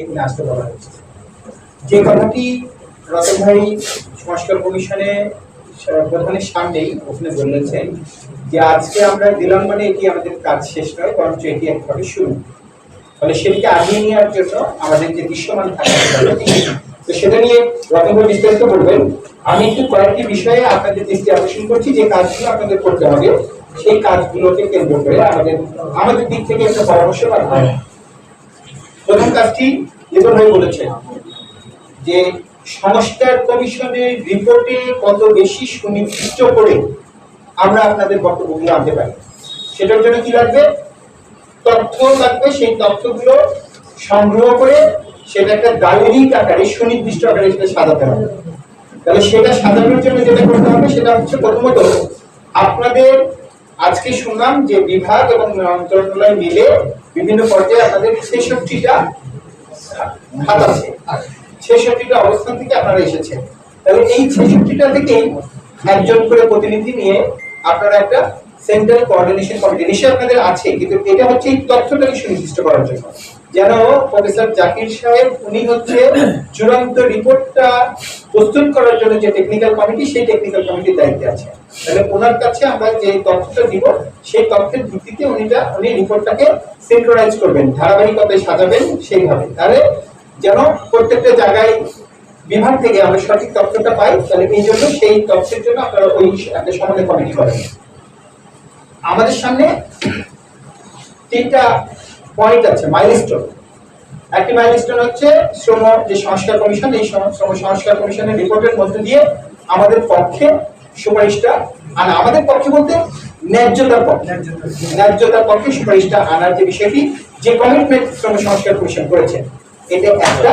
এখানে আসতে বলা হয়েছে। যে কথাটি রতন ভাই সংস্কার কমিশনে প্রধানের সামনেই ওখানে বলেছেন যে আজকে আমরা দিলাম মানে এটি আমাদের কাজ শেষ নয়, বরঞ্চ এটি একভাবে শুরু। ফলে সেটিকে আগিয়ে নেওয়ার জন্য আমাদের যে দৃশ্যমান থাকা তো সেটা নিয়ে রতন ভাই বিস্তারিত বলবেন। আমি একটু কয়েকটি বিষয়ে আপনাদের দৃষ্টি আকর্ষণ করছি, যে কাজগুলো আপনাদের করতে হবে। সেই কাজগুলোকে কেন্দ্র করে আমাদের আমাদের দিক থেকে একটা পরামর্শ। প্রথম কাজটি লিটন ভাই বলেছেন যে সংস্কার কমিশনের রিপোর্টে কত বেশি সুনির্দিষ্ট করে আমরা আপনাদের বক্তব্যগুলো আনতে পারি। সেটার জন্য কি লাগবে? তথ্য লাগবে, সেই তথ্যগুলো সংগ্রহ করে সেটা একটা গাণিতিক আকারে, সুনির্দিষ্ট আকারে সেটা সাজাতে হবে। তাহলে সেটা সাজানোর জন্য যেটা করতে হবে, সেটা হচ্ছে প্রথমত আপনাদের আজকে শুনলাম যে বিভাগ এবং মন্ত্রণালয় মিলে বিভিন্ন পর্যায়ে আপনাদের ছেষট্টিটা হাত আছে। ছেষট্টিটা অবস্থান থেকে আপনারা এসেছেন। তাহলে এই ছেষট্টিটা থেকেই একজন করে প্রতিনিধি নিয়ে আপনারা একটা সেন্ট্রাল কোঅর্ডিনেশন কমিটি নিশ্চয়ই আপনাদের আছে, কিন্তু এটা হচ্ছে তথ্যটাকে সুনির্দিষ্ট করার জন্য। যেন প্রফেসর জাকির সাহেব, উনি হচ্ছে চূড়ান্ত রিপোর্টটা প্রস্তুত করার জন্য যে টেকনিক্যাল কমিটি সেই টেকনিক্যাল কমিটির দায়িত্বে আছে। তাহলে ওনার কাছে আমরা যে তথ্যটা দিব, সেই তথ্যের ভিত্তিতে উনিটা, উনি রিপোর্টটাকে সিনক্রোনাইজ করবেন, ধারাবাহিকতায় সাজাবেন, সেইভাবে। তাহলে যেন প্রত্যেকটা জায়গায় বিভাগ থেকে আমরা সঠিক তথ্যটা পাই, তাহলে এই জন্য সেই তথ্যের জন্য আপনারা ওই একটা সমন্বয় কমিটি করেন আমাদের সামনে তিনটা পয়েন্ট আছে মাইলস্টোন একটি মাইলস্টোন হচ্ছে শ্রম যে সংস্কার কমিশন, এই শ্রম সংস্কার কমিশনের রিপোর্টের মধ্যে দিয়ে আমাদের পক্ষে সুপারিশটা আনা। আমাদের পক্ষে বলতে ন্যায্যতার পক্ষে। ন্যায্যতার পক্ষে সুপারিশটা আনার যে বিষয়টি, যে কমিটমেন্ট শ্রম সংস্কার কমিশন করেছে এটা একটা।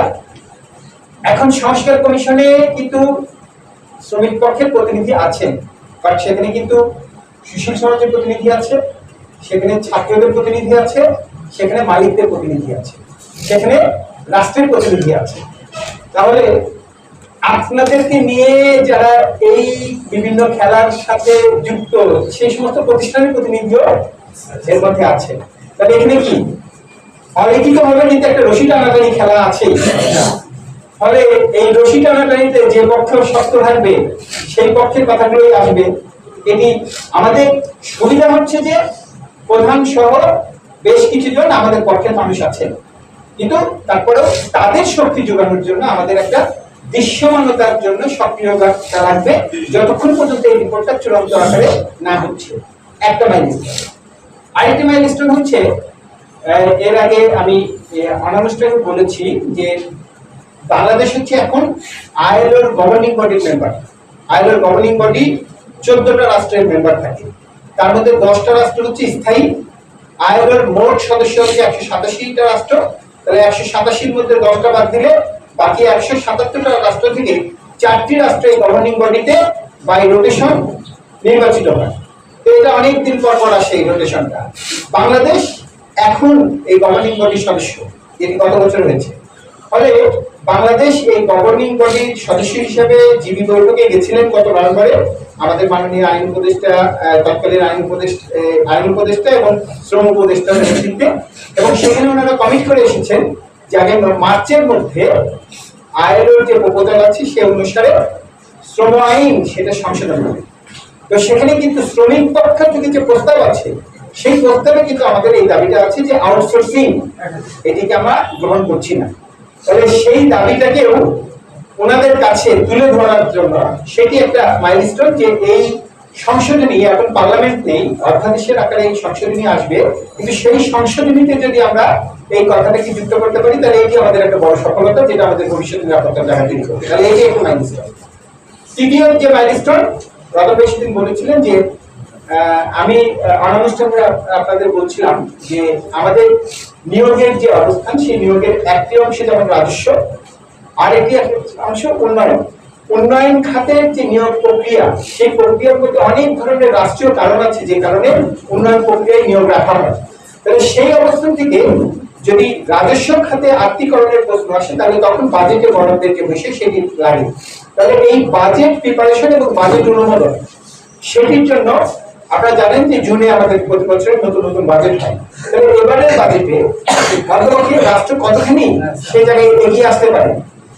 এখন সংস্কার কমিশনে কিন্তু শ্রমিক পক্ষের প্রতিনিধি আছেন বাট সেখানে কিন্তু সুশীল সমাজের প্রতিনিধি আছে, সেখানে ছাত্রদের প্রতিনিধি আছে, সেখানে মালিকদের প্রতিনিধি আছে, সেখানে রাষ্ট্রের প্রতিনিধি আছে। তাহলে আপনাদেরকে নিয়ে যারা এই বিভিন্ন খেলার সাথে যুক্ত, সেই সমস্ত প্রতিষ্ঠানের প্রতিনিধিও এর মধ্যে আছে। তাহলে এখানে কি? অলিখিত ভাবে কিন্তু একটা রশি টানাটানি খেলা আছে ফলে এই রশি টানাটানিতে যে পক্ষ শক্ত থাকবে, সেই পক্ষের কথাগুলোই আসবে। এটি আমাদের সুবিধা হচ্ছে যে প্রধান সহ বেশ কিছুজন আমাদের পক্ষের মানুষ আছেন। কিন্তু তারপরেও তাদের শক্তি যোগানোর জন্য আমাদের একটা দৃশ্যমানতার জন্য সক্রিয়তা লাগবে। যতক্ষণ পর্যন্ত এই রিপোর্টটা চূড়ান্ত আকারে না হচ্ছে। একটা মাইলস্টোন আরেকটি মাইলস্টোন হচ্ছে এর আগে আমি অনানুষ্ঠানিক বলেছি যে বাংলাদেশ হচ্ছে এখন আইএলওর গভর্নিং বডির মেম্বার আইএলওর গভর্নিং বডি চোদ্দটা রাষ্ট্রের মেম্বার থাকে। তার মধ্যে দশটা রাষ্ট্র হচ্ছে স্থায়ী আইএলওর মোট সদস্য হচ্ছে একশো সাতাশিটা রাষ্ট্র। তাহলে একশো সাতাশির মধ্যে দশটা বাদ দিলে বাকি একশো সাতাত্তরটা রাষ্ট্র থেকে চারটি রাষ্ট্র এই গভর্নিং বডিতে বাই রোটেশন নির্বাচিত হয়। তো এটা অনেক দিন পর পর আসে এই রোটেশনটা বাংলাদেশ এখন এই গভর্নিং বডির সদস্য, যেটি গত বছর হয়েছে। ফলে বাংলাদেশ এই গভর্নিং বডির সদস্য হিসেবে জিবি বৈঠকে গেছিলেন গত নভেম্বরে। আমাদের মাননীয় আইন উপদেষ্টা তৎকালীন আইন উপদেষ্টা আইন উপদেষ্টা এবং শ্রম উপদেষ্টার নেতৃত্বে। এবং সেখানে ওনারা কমিট করে এসেছেন যে আগে মার্চের মধ্যে আইএলওর যে প্রপোজাল আছে সে অনুসারে শ্রম আইন সেটা সংশোধন হবে। তো সেখানে কিন্তু শ্রমিক পক্ষ থেকে যে প্রস্তাব আছে, সেই প্রস্তাবে কিন্তু আমাদের এই দাবিটা আছে যে আউটসোর্সিং এটিকে আমরা গ্রহণ করছি না। তাহলে সেই দাবিটাকেও ওনাদের কাছে তুলে ধরার জন্য সেটি একটা মাইলস্টোন যে এই সংশোধনী এখন পার্লামেন্ট নেই, অধ্যাদেশের আকারে এই সংশোধনী আসবে। কিন্তু সেই সংশোধনীতে যদি আমরা এই কথাটাকে যুক্ত করতে পারি, তাহলে এটি আমাদের একটা বড় সফলতা, যেটা আমাদের ভবিষ্যতে নিরাপত্তা তৈরি করবে তাহলে এটি একটা মাইলস্টোন তৃতীয় যে মাইলস্টোন রতন ভাই সেদিন বলেছিলেন যে আমি অনানুষ্ঠানে আপনাদের বলছিলাম যে আমাদের নিয়োগের যে অবস্থান, সেই নিয়োগের একটি অংশে যেমন রাজস্ব আর একটি অংশ উন্নয়ন। উন্নয়ন খাতের যে নিয়োগ প্রক্রিয়া, সেই প্রক্রিয়ার মধ্যে অনেক ধরনের রাষ্ট্রীয় কারণ আছে যে কারণে উন্নয়ন প্রক্রিয়ায় নিয়োগ রাখা হয়। তাহলে সেই অবস্থান থেকে যদি রাজস্ব খাতে আর্থিকরণের প্রশ্ন আসে, তাহলে তখন বাজেটে বরাদ্দের যে বিষয় সেটি লাগে। তাহলে এই বাজেট প্রিপারেশন এবং বাজেট অনুমোদন, সেটির জন্য আপনারা জানেন যে জুনে আমাদের প্রতি বছর নতুন নতুন বাজেট হয়। এবারের বাজেটে ভারতবর্ষের রাষ্ট্র কতখানি সেই জায়গায় এগিয়ে আসতে পারে?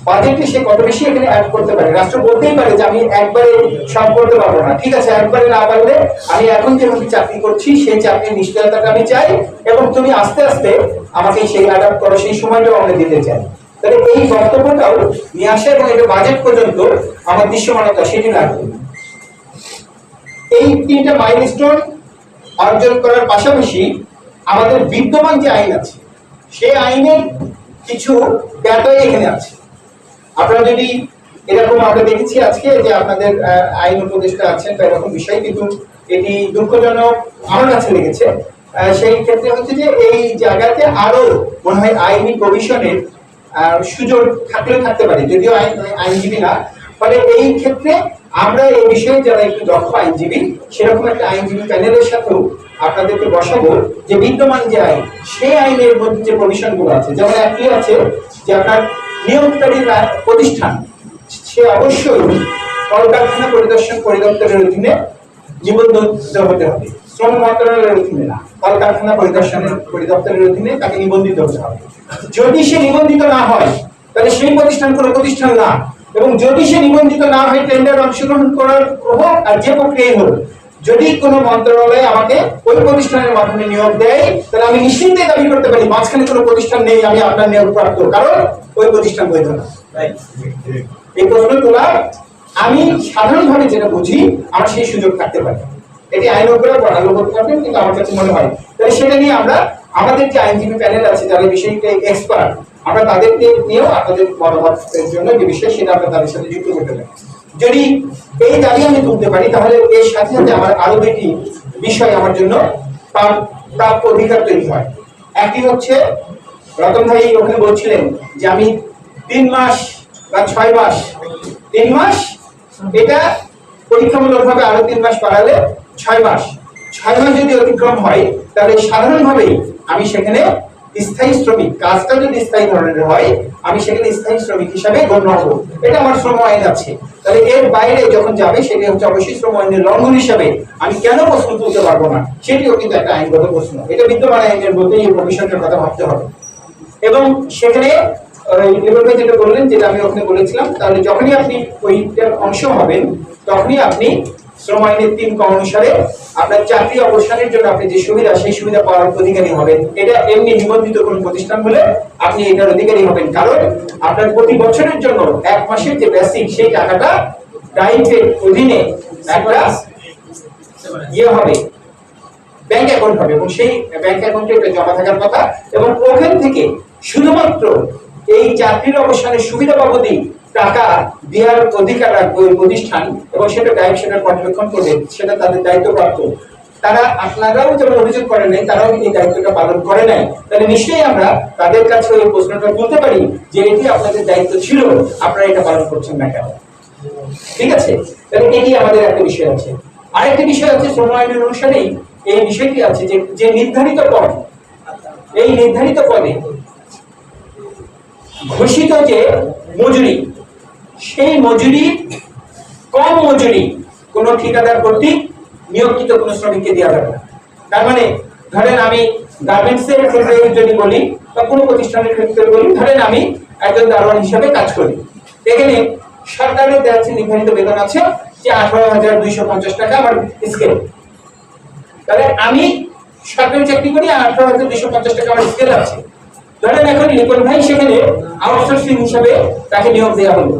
বাজেটে সে কত বেশি এখানে অ্যাড করতে পারে? রাষ্ট্র বলতেই পারে যে আমি একবারে সব করতে পারব না। ঠিক আছে, একবারে না পারলে আমি এখন যেভাবে চাকরি করছি, সেই চাকরির নিশ্চয়তাটা আমি চাই এবং তুমি আস্তে আস্তে আমাকে সেই অ্যাডাপ্ট করো, সেই সময়টাও আমরা দিতে চাই। তাহলে এই বক্তব্যটাও নিয়ে আসে এবং এটা বাজেট পর্যন্ত আমার দৃশ্যমানতা সেটি লাগবে। এই তিনটা মাইলস্টোন অর্জন করার পাশাপাশি আমাদের বিদ্যমান যে আইন আছে, সেই আইনের কিছু ব্যতয় এখানে আছে। আপনারা যদি এরকম আমরা দেখেছি আজকে যে আপনাদের আইন উপদেষ্টা আছেন বা এরকম বিষয়, কিন্তু এটি দুঃখজনক আমার কাছে লেগেছে। সেই ক্ষেত্রে হচ্ছে যে এই জায়গাতে আরও মনে হয় আইনি প্রভিশনের সুযোগ থাকলেও থাকতে পারে, যদিও আইন আইনজীবী না। ফলে এই ক্ষেত্রে আমরা এই বিষয়ে যারা একটু দক্ষ আইনজীবী, সেরকম একটা আইনজীবী প্যানেলের সাথেও আপনাদেরকে বসাবো যে বিদ্যমান যে আইন, সেই আইনের মধ্যে যে প্রভিশনগুলো আছে, যেমন একটি আছে যে আপনার নিয়োগকারী প্রতিষ্ঠান, সে অবশ্যই কলকারখানা পরিদর্শন পরিদপ্তরের অধীনে নিবন্ধিত হতে হবে। শ্রম মন্ত্রণালয়ের অধীনে না, কলকারখানা পরিদর্শনের পরিদপ্তরের অধীনে তাকে নিবন্ধিত হতে হবে। যদি সে নিবন্ধিত না হয়, তাহলে সেই প্রতিষ্ঠান কোনো প্রতিষ্ঠান না। এবং যদি সে নিবন্ধিত না হয় টেন্ডার অংশগ্রহণ করার হোক আর যে প্রক্রিয়াই হোক যদি কোনো মন্ত্রণালয় আমাকে ওই প্রতিষ্ঠানের মাধ্যমে নিয়োগ দেয় তাহলে আমি নিশ্চিন্তে দাবি করতে পারি মাঝখানে কোনো প্রতিষ্ঠান নেই আমি আপনার নিয়োগ প্রাপ্ত কারণ ওই প্রতিষ্ঠান বৈধ না। এই প্রশ্ন তোলা আমি সাধারণভাবে যেটা বুঝি আমার সেই সুযোগ থাকতে পারে। এটি আইন উপরে পড়ালো করতে পারবেন কিন্তু আমার কাছে মনে হয়। তাহলে সেটা নিয়ে আমরা আমাদের যে আইনজীবী প্যানেল আছে যারা বিষয়টা এক্সপার্ট আমরা তাদেরকে নিয়েও আপনাদের মতামতের জন্য যে বিষয় সেটা আমরা তাদের সাথে যুক্ত করতে পারি। যদি এই দাবি আমি তুলতে পারি, তাহলে এর সাথে সাথে আমার আরও দুটি বিষয় আমার জন্য প্রাপ্য অধিকার তৈরি হয়। একটি হচ্ছে, রতন ভাই ওখানে বলছিলেন যে আমি তিন মাস বা ছয় মাস, তিন মাস? এটা পরীক্ষামূলক ভাবে আরও তিন মাস বাড়ালে ছয় মাস। ছয় মাস যদি অতিক্রম হয়, তাহলে সাধারণভাবেই আমি সেখানে স্থায়ী শ্রমিক, কাজটা যদি স্থায়ী ধরনের হয়, আমি সেখানে স্থায়ী শ্রমিক হিসাবে গণ্য হব। এটা আমার শ্রম আইন আছে। তাহলে এর বাইরে যখন যাবে, সেটি হচ্ছে অবশ্যই শ্রম আইনের লঙ্ঘন হিসাবে আমি কেন প্রশ্ন তুলতে পারব না? সেটিও কিন্তু একটা আইনগত প্রশ্ন। এটা বিদ্যমান আইনের মধ্যে এই ভবিষ্যতের কথা ভাবতে হবে। এবং সেখানে যেটা বললেন, যেটা আমি ওখানে বলেছিলাম, তাহলে যখনই আপনি ওইটার অংশ হবেন, তখনই আপনি শ্রম আইনের তিন অনুসারে আপনার চাকরি অবসানের জন্য আপনি যে সুবিধা, সেই সুবিধা পাওয়ার অধিকারী হবেন। এটা এমনি নিবন্ধিত কোন প্রতিষ্ঠান হলে আপনি এটার অধিকারী হবেন। কারণ আপনার প্রতি বছরের জন্য এক মাসের যে বেসিক সেই টাকাটা ডাইটের অধীনে একটা ইয়ে হবে ব্যাংক অ্যাকাউন্ট হবে। এবং সেই ব্যাংক অ্যাকাউন্টে এটা জমা থাকার কথা। এবং ওখান থেকে শুধুমাত্র এই চাকরির অবসানের সুবিধা বাবদই টাকা দেওয়ার অধিকার রাখবে ওই প্রতিষ্ঠান এবং সেটা ডাইরেক্ট সেটা পর্যবেক্ষণ করবে, সেটা তাদের দায়িত্বপ্রাপ্ত। তারা আপনারাও যেমন অভিযোগ করেন নাই, তারাও এই দায়িত্বটা পালন করে নাই। তাহলে নিশ্চয়ই আমরা তাদের কাছে ওই প্রশ্নটা তুলতে পারি যে এটি আপনাদের দায়িত্ব ছিল, আপনারা এটা পালন করছেন না কেন? ঠিক আছে? তাহলে এটি আমাদের একটা বিষয় আছে। আরেকটি বিষয় আছে শ্রম আইনের অনুসারেই এই বিষয়টি আছে যে যে নির্ধারিত পদ, এই নির্ধারিত পদে ঘোষিত যে মজুরি সেই মজুরি, কম মজুরি কোনো ঠিকাদার কর্তৃক নিয়োগকৃত কোনো শ্রমিককে দেওয়া যাবে তার মানে ধরেন আমি গার্মেন্টস এর ক্ষেত্রে যদি বলি, বা কোনো প্রতিষ্ঠানের ক্ষেত্রে বলি, ধরেন আমি একজন দারোয়ান হিসাবে কাজ করি। এখানে সরকারের দেওয়া নির্ধারিত বেতন আছে যে আঠারো হাজার দুইশো পঞ্চাশ টাকা আমার স্কেল। তাহলে আমি সরকারি চাকরি করি আঠারো হাজার দুইশো পঞ্চাশ টাকা আমার স্কেল আছে। ধরেন এখন লিপন ভাই সেখানে আউটসোর্সিং হিসাবে তাকে নিয়োগ দেওয়া হলো।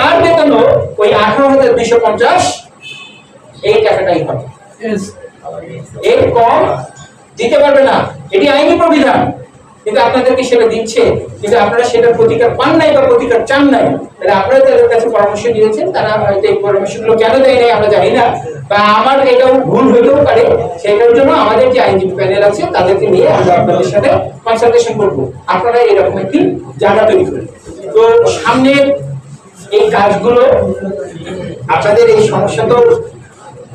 তার বেতনও ওই আঠারো হাজার দুইশো পঞ্চাশ এই টাকাটাই হবে। এর কম দিতে পারবে না। এটি আইনি প্রবিধান। কিন্তু আপনাদেরকে সেটা দিচ্ছে। কিন্তু আপনারা সেটার প্রতিকার পান নাই বা প্রতিকার চান নাই তাহলে আপনারা তাদের কাছে পরামর্শ দিয়েছেন তারা হয়তো এই পরামর্শগুলো কেন দেয় নাই আমরা জানি না। বা আমার এটাও ভুল হইতেও পারে। সেটার জন্য আমাদের যে আইনজীবী প্যানেল আছে তাদেরকে নিয়ে আমরা আপনাদের সাথে কনসালটেশন করব। আপনারা এরকম একটি জায়গা তৈরি করেন। তো সামনে এই কাজগুলো আপনাদের এই সমস্যা তো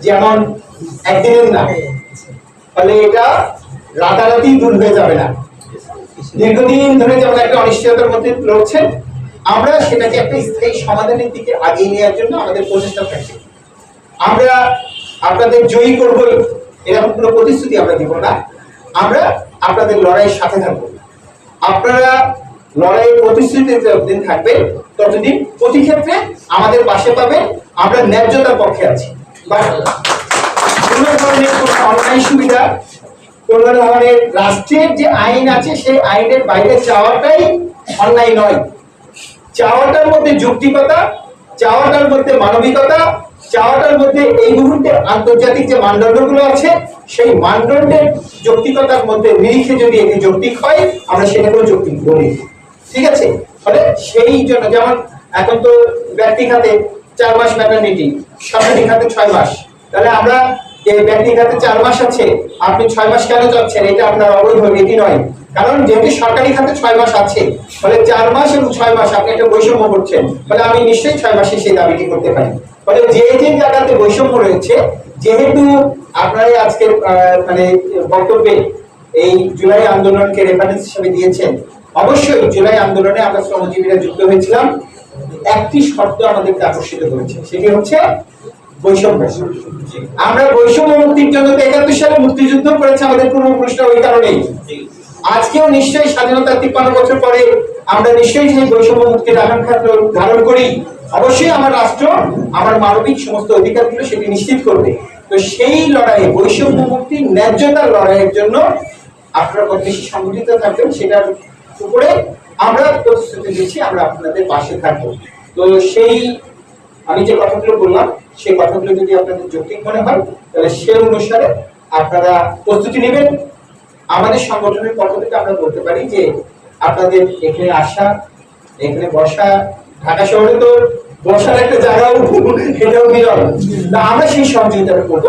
যেমন একদিনের না, ফলে এটা রাতারাতি দূর হয়ে যাবে না। দীর্ঘদিন ধরে যেমন একটা অনিশ্চয়তার মধ্যে রয়েছেন, আমরা সেটাকে একটা স্থায়ী সমাধানের দিকে আগিয়ে নেওয়ার জন্য আমাদের প্রচেষ্টা থাকবে আমরা আপনাদের জয়ী করবই এরকম কোনো প্রতিশ্রুতি আমরা দিব না। আমরা আপনাদের লড়াইয়ের সাথে থাকব। আপনারা লড়াইয়ের প্রতিশ্রুতি যতদিন থাকবে ততদিন প্রতি ক্ষেত্রে আমাদের পাশে পাবেন আমরা ন্যায্যতার পক্ষে আছি। কোনো ধরনের কোনো সুবিধা কোন ধরনের রাষ্ট্রের যে আইন আছে, সেই আইনের বাইরে চাওয়াটাই অন্যায় নয়। চাওয়াটার মধ্যে যৌক্তিকতা চাওয়াটার মধ্যে মানবিকতা চাওয়াটার মধ্যে এই মুহূর্তে আন্তর্জাতিক যে মানদণ্ডগুলো আছে, সেই মানদণ্ডের যৌক্তিকতার মধ্যে নিরিখে যদি এটি যৌক্তিক হয়, আমরা সেটাকেও যৌক্তিক বলি। ঠিক আছে? ফলে সেই জন্য যেমন এখন তো ব্যক্তি খাতে চার মাস সরকারি খাতে ছয় মাস। তাহলে আমরা যে ব্যক্তি খাতে চার মাস আছে, আপনি ছয় মাস কেন এটা আপনার অবৈধ এটি নয়। কারণ যেহেতু সরকারি খাতে ছয় মাস আছে, ফলে চার মাস এবং ছয় মাস আপনি একটা বৈষম্য করছেন। ফলে আমি নিশ্চয়ই ছয় মাসে সেই দাবিটি করতে পারি। ফলে যে যে জায়গাতে বৈষম্য রয়েছে, যেহেতু আপনারা আজকের মানে বক্তব্যে এই জুলাই আন্দোলনকে রেফারেন্স হিসেবে দিয়েছেন অবশ্যই জুলাই আন্দোলনে আমরা শ্রমজীবীরা যুক্ত হয়েছিলাম। একটি শব্দ আমাদেরকে আকর্ষিত করেছে, সেটি হচ্ছে বৈষম্য। আমরা বৈষম্য মুক্তির জন্য তো একাত্তর সালে মুক্তিযুদ্ধ করেছে আমাদের পূর্বপুরুষরা ওই কারণেই। আজকেও নিশ্চয়ই স্বাধীনতার তিপ্পান্ন বছর পরে আমরা নিশ্চয়ই সেই বৈষম্য মুক্তির ধারণ করি। অবশ্যই আমার রাষ্ট্র, আমার মানবিক সমস্ত অধিকারগুলো সেটি নিশ্চিত করবে। তো সেই লড়াইয়ে, বৈষম্য মুক্তির ন্যায্যতার লড়াইয়ের জন্য আপনারা কত বেশি সংগঠিত থাকবেন, সেটার উপরে আমরা প্রতিশ্রুতি দিচ্ছি আমরা আপনাদের পাশে থাকব। তো সেই আমি যে কথাগুলো বললাম সেই কথাগুলো যদি আপনাদের যৌক্তিক মনে হয় তাহলে সে অনুসারে আপনারা প্রস্তুতি নেবেন। আমাদের সংগঠনের পক্ষ থেকে আমরা বলতে পারি যে আপনাদের এখানে আসা এখানে বসা ঢাকা শহরে তো বসার একটা জায়গাও এটাও বিরল। তা আমরা সেই সহযোগিতাটা করব।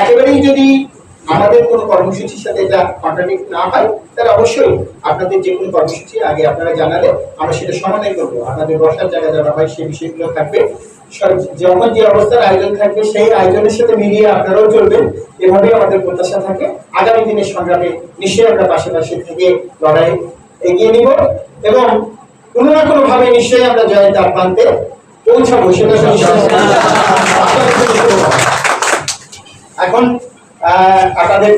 একেবারেই যদি আমাদের কোনো কর্মসূচির সাথে এটা কন্ট্রাডিক্ট না হয় তাহলে অবশ্যই আপনাদের যে কোনো কর্মসূচি আগে আপনারা জানালে আমরা সেটা সমাধান করব। আপনাদের বসার জায়গা যারা হয় সেই বিষয়গুলো থাকবে। যখন যে অবস্থার আয়োজন থাকবে সেই আয়োজনের সাথে মিলিয়ে আপনারাও চলবেন। এভাবেই আমাদের প্রত্যাশা থাকে। আগামী দিনের সংগ্রামে নিশ্চয়ই আমরা পাশে পাশে থেকে লড়াই এগিয়ে নিব এবং কোনো না কোনো ভাবে নিশ্চয়ই আমরা জয়ের দ্বার প্রান্তে পৌঁছাবো সেটা এখন আহ, আপনাদের